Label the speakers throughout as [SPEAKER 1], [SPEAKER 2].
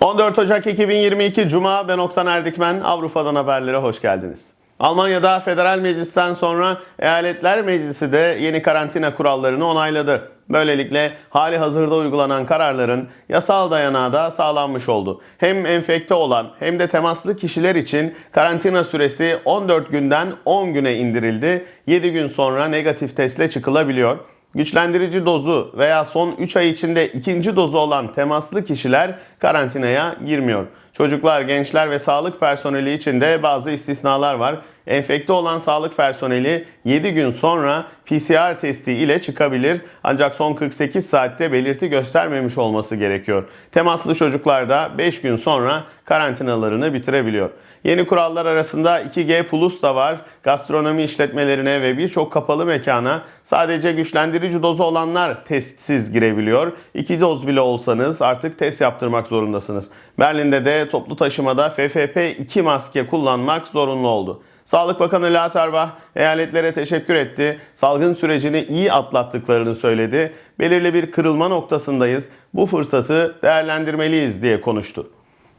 [SPEAKER 1] 14 Ocak 2022 Cuma ben Oktan Erdikmen Avrupa'dan haberlere hoş geldiniz. Almanya'da Federal Meclis'ten sonra Eyaletler Meclisi de yeni karantina kurallarını onayladı. Böylelikle hali hazırda uygulanan kararların yasal dayanağı da sağlanmış oldu. Hem enfekte olan hem de temaslı kişiler için karantina süresi 14 günden 10 güne indirildi. 7 gün sonra negatif testle çıkılabiliyor. Güçlendirici dozu veya son 3 ay içinde ikinci dozu olan temaslı kişiler karantinaya girmiyor. Çocuklar, gençler ve sağlık personeli için de bazı istisnalar var. Enfekte olan sağlık personeli 7 gün sonra PCR testi ile çıkabilir ancak son 48 saatte belirti göstermemiş olması gerekiyor. Temaslı çocuklar da 5 gün sonra karantinalarını bitirebiliyor. Yeni kurallar arasında 2G Plus da var. Gastronomi işletmelerine ve birçok kapalı mekana sadece güçlendirici dozu olanlar testsiz girebiliyor. 2 doz bile olsanız artık test yaptırmak zorundasınız. Berlin'de de toplu taşımada FFP2 maske kullanmak zorunlu oldu. Sağlık Bakanı Lauterbach eyaletlere teşekkür etti. Salgın sürecini iyi atlattıklarını söyledi. Belirli bir kırılma noktasındayız. Bu fırsatı değerlendirmeliyiz diye konuştu.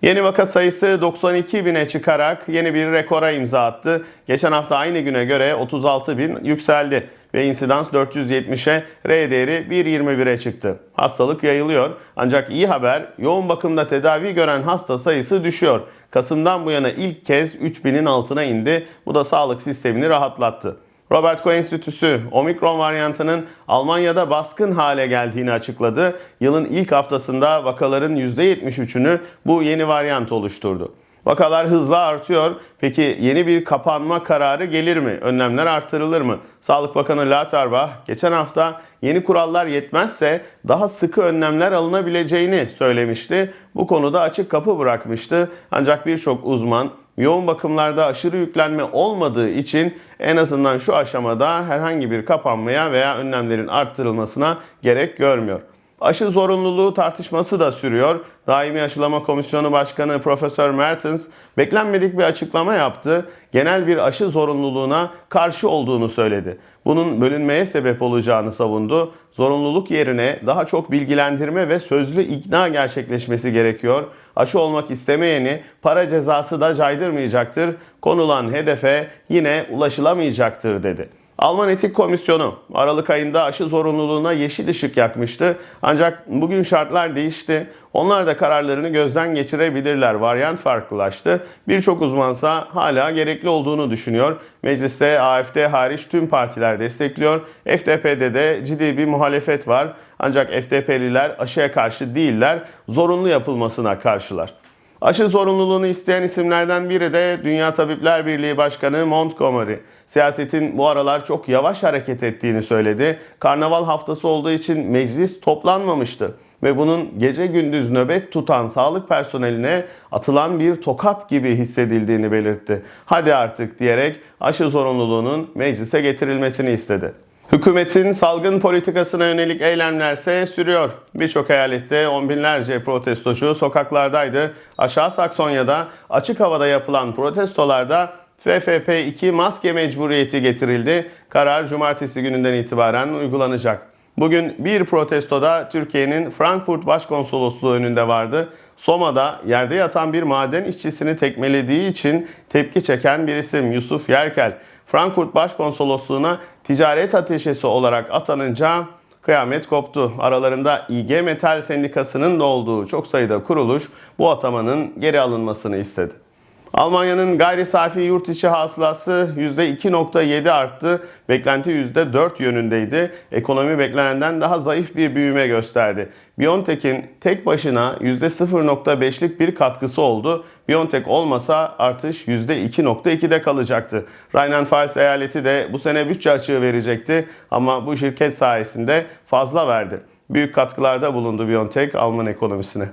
[SPEAKER 1] Yeni vaka sayısı 92 bine çıkarak yeni bir rekora imza attı. Geçen hafta aynı güne göre 36 bin yükseldi ve insidans 470'e, R değeri 1.21'e çıktı. Hastalık yayılıyor ancak iyi haber yoğun bakımda tedavi gören hasta sayısı düşüyor. Kasım'dan bu yana ilk kez 3000'in altına indi. Bu da sağlık sistemini rahatlattı. Robert Koch Enstitüsü omikron varyantının Almanya'da baskın hale geldiğini açıkladı. Yılın ilk haftasında vakaların %73'ünü bu yeni varyant oluşturdu. Vakalar hızla artıyor. Peki yeni bir kapanma kararı gelir mi? Önlemler artırılır mı? Sağlık Bakanı Lauterbach geçen hafta yeni kurallar yetmezse daha sıkı önlemler alınabileceğini söylemişti. Bu konuda açık kapı bırakmıştı. Ancak birçok uzman yoğun bakımlarda aşırı yüklenme olmadığı için en azından şu aşamada herhangi bir kapanmaya veya önlemlerin arttırılmasına gerek görmüyor. Aşı zorunluluğu tartışması da sürüyor. Daimi Aşılama Komisyonu Başkanı Profesör Mertens beklenmedik bir açıklama yaptı. Genel bir aşı zorunluluğuna karşı olduğunu söyledi. Bunun bölünmeye sebep olacağını savundu. Zorunluluk yerine daha çok bilgilendirme ve sözlü ikna gerçekleşmesi gerekiyor. Aşı olmak istemeyeni para cezası da caydırmayacaktır. Konulan hedefe yine ulaşılamayacaktır dedi. Alman Etik Komisyonu Aralık ayında aşı zorunluluğuna yeşil ışık yakmıştı. Ancak bugün şartlar değişti. Onlar da kararlarını gözden geçirebilirler. Varyant farklılaştı. Birçok uzmansa hala gerekli olduğunu düşünüyor. Mecliste AFD hariç tüm partiler destekliyor. FDP'de de ciddi bir muhalefet var. Ancak FDP'liler aşıya karşı değiller, zorunlu yapılmasına karşılar. Aşı zorunluluğunu isteyen isimlerden biri de Dünya Tabipler Birliği Başkanı Montgomery. Siyasetin bu aralar çok yavaş hareket ettiğini söyledi. Karnaval haftası olduğu için meclis toplanmamıştı ve bunun gece gündüz nöbet tutan sağlık personeline atılan bir tokat gibi hissedildiğini belirtti. Hadi artık diyerek aşı zorunluluğunun meclise getirilmesini istedi. Hükümetin salgın politikasına yönelik eylemlerse sürüyor. Birçok eyalette on binlerce protestocu sokaklardaydı. Aşağı Saksonya'da açık havada yapılan protestolarda FFP2 maske mecburiyeti getirildi. Karar cumartesi gününden itibaren uygulanacak. Bugün bir protestoda Türkiye'nin Frankfurt Başkonsolosluğu önünde vardı. Soma'da yerde yatan bir maden işçisini tekmelediği için tepki çeken bir isim Yusuf Yerkel. Frankfurt Başkonsolosluğu'na ticaret ateşesi olarak atanınca kıyamet koptu. Aralarında İG Metal Sendikası'nın da olduğu çok sayıda kuruluş bu atamanın geri alınmasını istedi. Almanya'nın gayri safi yurt içi hasılası %2.7 arttı. Beklenti %4 yönündeydi. Ekonomi beklenenden daha zayıf bir büyüme gösterdi. Biontech'in tek başına %0.5'lik bir katkısı oldu. Biontech olmasa artış %2.2'de kalacaktı. Rheinland-Pfalz eyaleti de bu sene bütçe açığı verecekti ama bu şirket sayesinde fazla verdi. Büyük katkılarda bulundu Biontech Alman ekonomisine.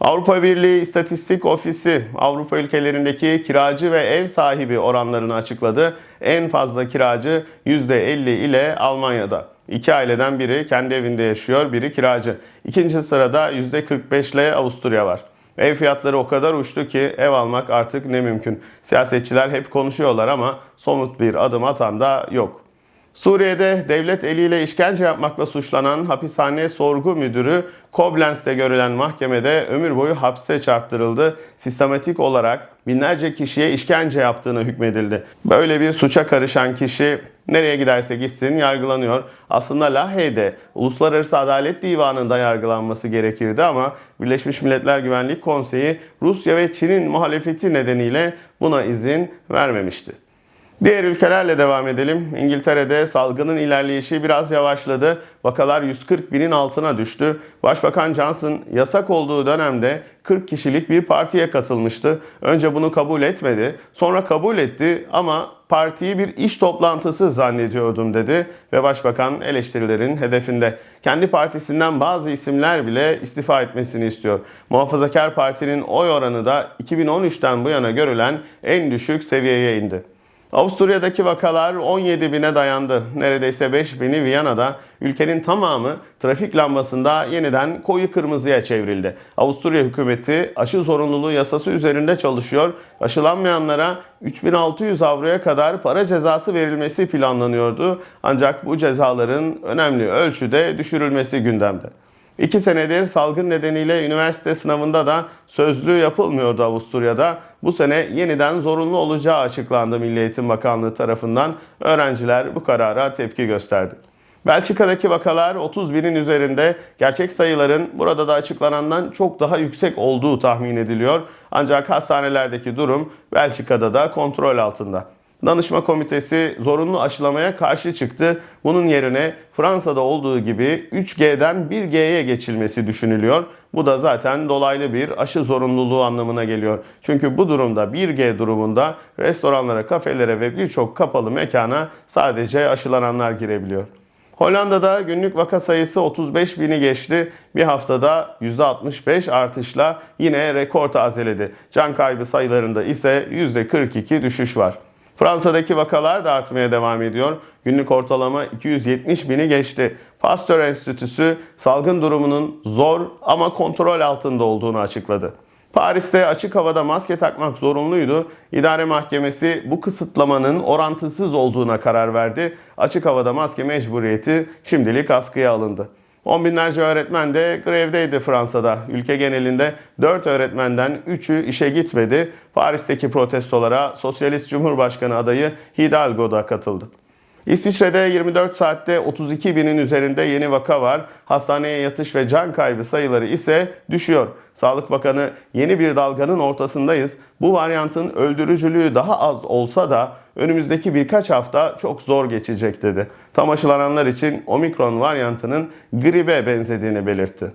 [SPEAKER 1] Avrupa Birliği İstatistik Ofisi Avrupa ülkelerindeki kiracı ve ev sahibi oranlarını açıkladı. En fazla kiracı %50 ile Almanya'da. İki aileden biri kendi evinde yaşıyor, biri kiracı. İkinci sırada %45 ile Avusturya var. Ev fiyatları o kadar uçtu ki ev almak artık ne mümkün. Siyasetçiler hep konuşuyorlar ama somut bir adım atan da yok. Suriye'de devlet eliyle işkence yapmakla suçlanan hapishane sorgu müdürü Koblenz'te görülen mahkemede ömür boyu hapse çarptırıldı. Sistematik olarak binlerce kişiye işkence yaptığını hükmedildi. Böyle bir suça karışan kişi nereye giderse gitsin yargılanıyor. Aslında Lahey'de Uluslararası Adalet Divanı'nda yargılanması gerekirdi ama Birleşmiş Milletler Güvenlik Konseyi Rusya ve Çin'in muhalefeti nedeniyle buna izin vermemişti. Diğer ülkelerle devam edelim. İngiltere'de salgının ilerleyişi biraz yavaşladı. Vakalar 140 binin altına düştü. Başbakan Johnson yasak olduğu dönemde 40 kişilik bir partiye katılmıştı. Önce bunu kabul etmedi. Sonra kabul etti ama partiyi bir iş toplantısı zannediyordum dedi ve başbakan eleştirilerin hedefinde. Kendi partisinden bazı isimler bile istifa etmesini istiyor. Muhafazakar Parti'nin oy oranı da 2013'ten bu yana görülen en düşük seviyeye indi. Avusturya'daki vakalar 17 bine dayandı. Neredeyse 5 bini Viyana'da. Ülkenin tamamı trafik lambasında yeniden koyu kırmızıya çevrildi. Avusturya hükümeti aşı zorunluluğu yasası üzerinde çalışıyor. Aşılanmayanlara 3600 avroya kadar para cezası verilmesi planlanıyordu. Ancak bu cezaların önemli ölçüde düşürülmesi gündemde. İki senedir salgın nedeniyle üniversite sınavında da sözlü yapılmıyordu Avusturya'da. Bu sene yeniden zorunlu olacağı açıklandı Milli Eğitim Bakanlığı tarafından. Öğrenciler bu karara tepki gösterdi. Belçika'daki vakalar 30 binin üzerinde gerçek sayıların burada da açıklanandan çok daha yüksek olduğu tahmin ediliyor. Ancak hastanelerdeki durum Belçika'da da kontrol altında. Danışma komitesi zorunlu aşılamaya karşı çıktı. Bunun yerine Fransa'da olduğu gibi 3G'den 1G'ye geçilmesi düşünülüyor. Bu da zaten dolaylı bir aşı zorunluluğu anlamına geliyor. Çünkü bu durumda 1G durumunda restoranlara, kafelere ve birçok kapalı mekana sadece aşılananlar girebiliyor. Hollanda'da günlük vaka sayısı 35 bini geçti. Bir haftada %65 artışla yine rekor tazeledi. Can kaybı sayılarında ise %42 düşüş var. Fransa'daki vakalar da artmaya devam ediyor. Günlük ortalama 270 bini geçti. Pasteur Enstitüsü salgın durumunun zor ama kontrol altında olduğunu açıkladı. Paris'te açık havada maske takmak zorunluydu. İdare Mahkemesi bu kısıtlamanın orantısız olduğuna karar verdi. Açık havada maske mecburiyeti şimdilik askıya alındı. On binlerce öğretmen de grevdeydi Fransa'da. Ülke genelinde 4 öğretmenden 3'ü işe gitmedi. Paris'teki protestolara Sosyalist Cumhurbaşkanı adayı Hidalgo da katıldı. İsviçre'de 24 saatte 32 binin üzerinde yeni vaka var. Hastaneye yatış ve can kaybı sayıları ise düşüyor. Sağlık Bakanı yeni bir dalganın ortasındayız. Bu varyantın öldürücülüğü daha az olsa da önümüzdeki birkaç hafta çok zor geçecek dedi. Tam aşılananlar için omikron varyantının gribe benzediğini belirtti.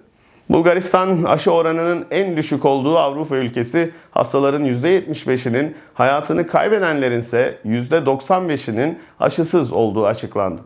[SPEAKER 1] Bulgaristan aşı oranının en düşük olduğu Avrupa ülkesi hastaların %75'inin hayatını kaybedenlerin ise %95'inin aşısız olduğu açıklandı.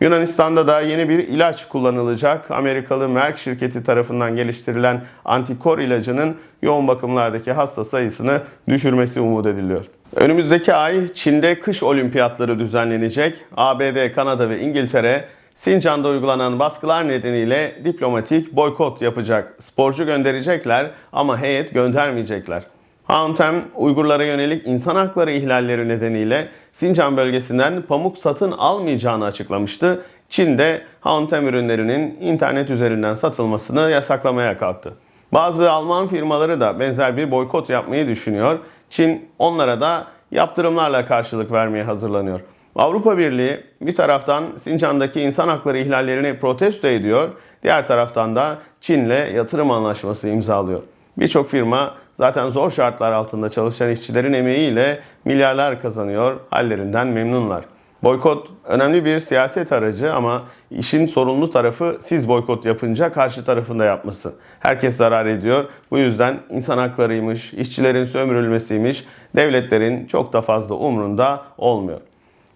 [SPEAKER 1] Yunanistan'da da yeni bir ilaç kullanılacak. Amerikalı Merck şirketi tarafından geliştirilen antikor ilacının yoğun bakımlardaki hasta sayısını düşürmesi umut ediliyor. Önümüzdeki ay Çin'de kış olimpiyatları düzenlenecek. ABD, Kanada ve İngiltere Sincan'da uygulanan baskılar nedeniyle diplomatik boykot yapacak. Sporcu gönderecekler ama heyet göndermeyecekler. Hauntem, Uygurlara yönelik insan hakları ihlalleri nedeniyle Sincan bölgesinden pamuk satın almayacağını açıklamıştı. Çin de Hauntem ürünlerinin internet üzerinden satılmasını yasaklamaya kalktı. Bazı Alman firmaları da benzer bir boykot yapmayı düşünüyor. Çin onlara da yaptırımlarla karşılık vermeye hazırlanıyor. Avrupa Birliği bir taraftan Sincan'daki insan hakları ihlallerini protesto ediyor, diğer taraftan da Çin'le yatırım anlaşması imzalıyor. Birçok firma zaten zor şartlar altında çalışan işçilerin emeğiyle milyarlar kazanıyor, hallerinden memnunlar. Boykot önemli bir siyaset aracı ama işin sorumlu tarafı siz boykot yapınca karşı tarafında yapması. Herkes zarar ediyor. Bu yüzden insan haklarıymış, işçilerin sömürülmesiymiş, devletlerin çok da fazla umrunda olmuyor.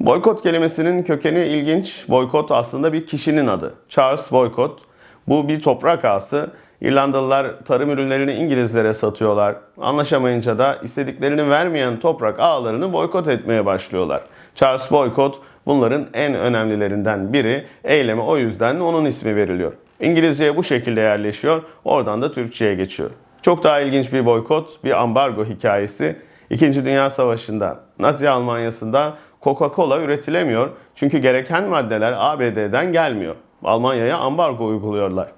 [SPEAKER 1] Boykot kelimesinin kökeni ilginç. Boykot aslında bir kişinin adı. Charles Boykot. Bu bir toprak ağası. İrlandalılar tarım ürünlerini İngilizlere satıyorlar. Anlaşamayınca da istediklerini vermeyen toprak ağlarını boykot etmeye başlıyorlar. Charles Boykot bunların en önemlilerinden biri. Eyleme o yüzden onun ismi veriliyor. İngilizceye bu şekilde yerleşiyor. Oradan da Türkçe'ye geçiyor. Çok daha ilginç bir boykot, bir ambargo hikayesi. İkinci Dünya Savaşı'nda Nazi Almanya'sında Coca-Cola üretilemiyor. Çünkü gereken maddeler ABD'den gelmiyor. Almanya'ya ambargo uyguluyorlar.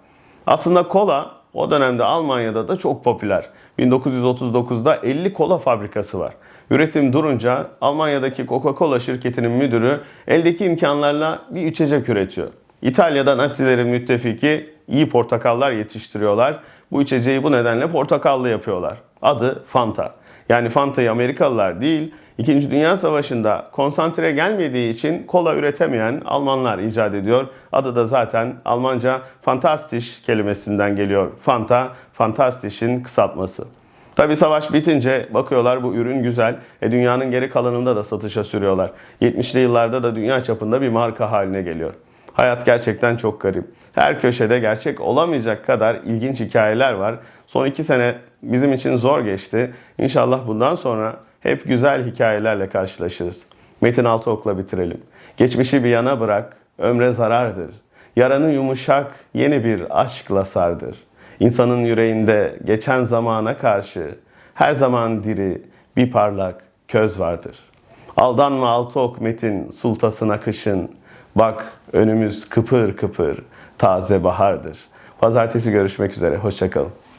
[SPEAKER 1] Aslında kola o dönemde Almanya'da da çok popüler. 1939'da 50 kola fabrikası var. Üretim durunca Almanya'daki Coca-Cola şirketinin müdürü eldeki imkanlarla bir içecek üretiyor. İtalya'da Nazilerin müttefiki iyi portakallar yetiştiriyorlar. Bu içeceği bu nedenle portakallı yapıyorlar. Adı Fanta. Yani Fanta'yı Amerikalılar değil, İkinci Dünya Savaşı'nda konsantre gelmediği için kola üretemeyen Almanlar icat ediyor. Adı da zaten Almanca Fantastisch kelimesinden geliyor. Fanta, Fantastisch'in kısaltması. Tabi savaş bitince bakıyorlar bu ürün güzel. E dünyanın geri kalanında da satışa sürüyorlar. 70'li yıllarda da dünya çapında bir marka haline geliyor. Hayat gerçekten çok garip. Her köşede gerçek olamayacak kadar ilginç hikayeler var. Son iki sene bizim için zor geçti. İnşallah bundan sonra hep güzel hikayelerle karşılaşırız. Metin Altıok'la bitirelim. Geçmişi bir yana bırak, ömre zarardır. Yaranı yumuşak, yeni bir aşkla sardır. İnsanın yüreğinde geçen zamana karşı her zaman diri bir parlak köz vardır. Aldanma Altıok Metin sultasına kışın. Bak önümüz kıpır kıpır taze bahardır. Pazartesi görüşmek üzere. Hoşçakalın.